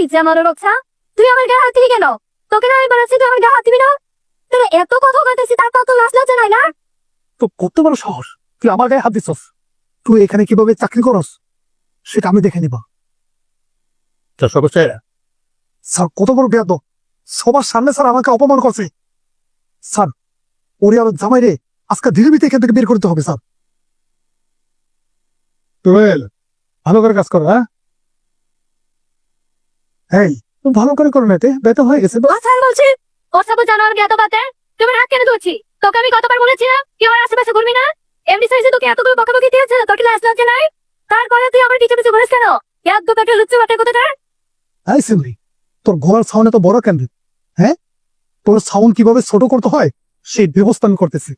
এই জামারের বাচ্চা তুই আমার গায়ে হাত দিবি কেন? তোকে না আমি বলেছি তুই আমার গায়ে হাত দিবি না? তোর এত কথা কইতেছি তারপর তো লাজ লজ্জা নাই না? তো কত বড় সাহস তুই আমার গায়ে হাত দিছস। তুই এখানে কীভাবে চাকরি করস সেটা আমি দেখে নিব। স্যার কত বড় বেয়াদ সবার সামনে স্যার আমাকে অপমান করছে। স্যার ওরে আর জামাই রে আজকে ধীরে ধীরে এখান থেকে বের করতে হবে স্যার। টুয়েল ভালো করে কাজ করো হ্যাঁ? এই ভালো করে করো না এতে ব্যথা হয়ে গেছে। বলছি? ওর সব জানোয়ার জ্ঞাত বাতে? তুমি রাত কেন ধরছি। তোকে আমি কতবার বলেছি না? কি আমার আশেপাশে ঘুরবি না? এমনি সাইজে তোকে এতগুলো বকাবকি দিয়েছে তোর কি লাজ লজ্জা নাই তারপরে তুই আমার ঘুরিস কেন? এক দু পেটে লুচ্চু বাটে এই তোর ঘোড়ার সাউন্ড এত বড় কেন হ্যাঁ? তোর সাউন্ড কীভাবে ছোট করতে হয় সেই ব্যবস্থা আমি করতেছি।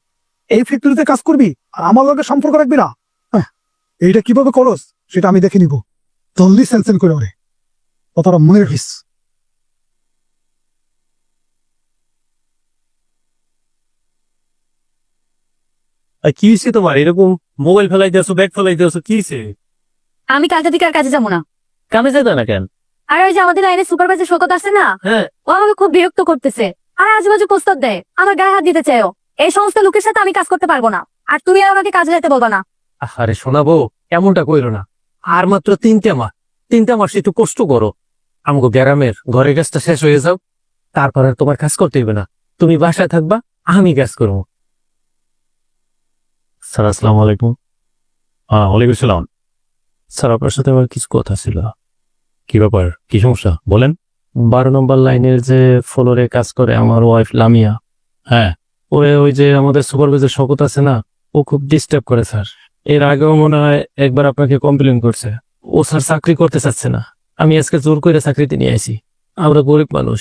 এই ফ্যাক্টরিতে কাজ করবি আর আমার লগে সম্পর্ক রাখবি না? হ্যাঁ, এইটা কীভাবে করস সেটা আমি দেখে নিব। জলদি সেলসেল করে ওরে। কথাটা মনে রাখিস। কি হয়েছে তোমার? এরকম মোবাইল ফেলাই দিয়েছ ব্যাগ ফেলাই দিয়েছ কি হয়েছে আমি কালকে থেকে আর কাজে যাব না। কামে যেতে না কেন? আর ওই যে আমাদের লাইনে সুপারভাইজার শোকত আছে না হ্যাঁ। ও আমাকে খুব বিরক্ত করতেছে। আর আজেবাজে প্রস্তাব দেয় আমার গায়ে হাত দিতে চাইও এই সমস্ত লোকের সাথে আমি কাজ করতে পারব না। আর তুমি আর আমাকে কাজে যেতে বলবা না। আরে শোনাবো এমনটা কইরো না। আর মাত্র তিনটা মাস তিনটা মাস একটু কষ্ট করো। আমাকে গ্রামের ঘরের কাজটা শেষ হয়ে যাও। তারপর আর তোমার কাজ করতে হইবে না। তুমি বাসায় থাকবা আমি কাজ করব। স্যার আসসালামু আলাইকুম। হ্যাঁ ওয়ালাইকুম সালাম। স্যার আপনার সাথে আমার কিছু কথা ছিল। কি ব্যাপার? কি সমস্যা? বলেন। বারো নম্বর লাইনের যে ফ্লোরে কাজ করে আমার ওয়াইফ লামিয়া হ্যাঁ ওরে ওই যে আমাদের সুপারভাইজার শকত আছে না ও খুব ডিস্টার্ব করে স্যার। এর আগেও মনে হয় একবার আপনাকে কমপ্লেন করছে। ও স্যার চাকরি করতে চাচ্ছে না। আমি আজকে জোর করে চাকরিতে নিয়ে আসি আমরা গরিব মানুষ।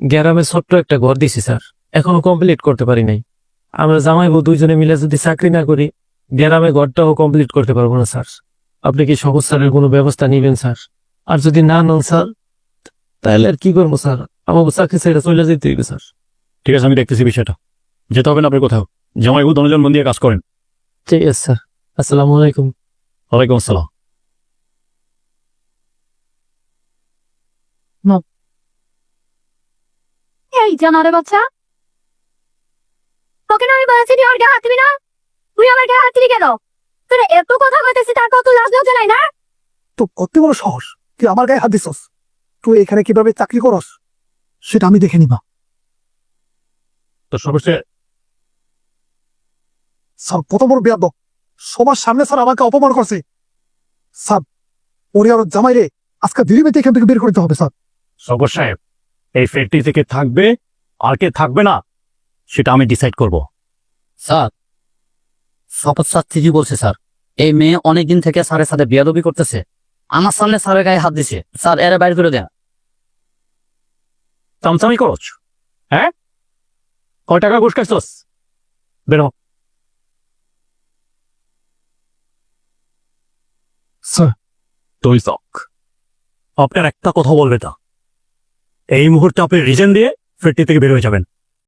গ্রামে ছোট্ট একটা ঘর দিছি স্যার। এখনও কমপ্লিট করতে পারি নাই। আমরা জামাই বউ দুইজনে মিলে যদি চাকরি না করি গ্রামে ঘরটাও কমপ্লিট করতে পারব না স্যার। আপনি কি সহজ স্যারের কোনো ব্যবস্থা নিবেন স্যার? আর যদি না নন স্যার তাহলে আর কি করব স্যার? আমাকে চাকরি ছেড়ে চলে যেতে হইবে স্যার। ঠিক আছে আমি দেখতেছি বিষয়টা। যেতে হবে না আপনি কোথাও। জামাই বউ দনজন মন দিয়ে কাজ করেন। ঠিক আছে স্যার। আসসালামু আলাইকুম। ওয়ালাইকুম আসসালাম। এই জানোয়ারের বাচ্চা তোকে না আমি বলেছি তুই আমার গায়ে হাত দিবি না তুই আমার গায়ে হাত দিবি কেন তোর এত কথা কইতেছি তারপর তো লাজ লজ্জা নাই না তো কত বড় সাহস তুই আমার গায়ে হাত দিছস তুই এখানে কীভাবে চাকরি করস সেটা আমি দেখে নিবা তো সর্বশেষ স্যার কত বড় বেয়াদ সবার সামনে স্যার আমাকে অপমান করছে স্যার ওরে আর জামাই রে আজকে ধীরে এখান থেকে বের করতে হবে স্যার সবর সাহেব এই ফ্যাক্টরি থেকে থাকবে আর কে থাকবে না সেটা আমি ডিসাইড করব। স্যার শপথ স্যার ঠিকই বলছে স্যার। এই মেয়ে অনেকদিন থেকে স্যারের সাথে বিয়াদবি করতেছে। আমার সামনে স্যারের গায়ে হাত দিছে। স্যার এর বাইর করে দেন। চামচামি করছ? হ্যাঁ? কয় টাকা ঘুষ খাইছস? বেরো স্যার তুই তক আপনার একটা কথা বলবে তা। এই মুহূর্তে আপনি রিজেন দিয়ে ফিফটি থেকে বের হয়ে যাবেন।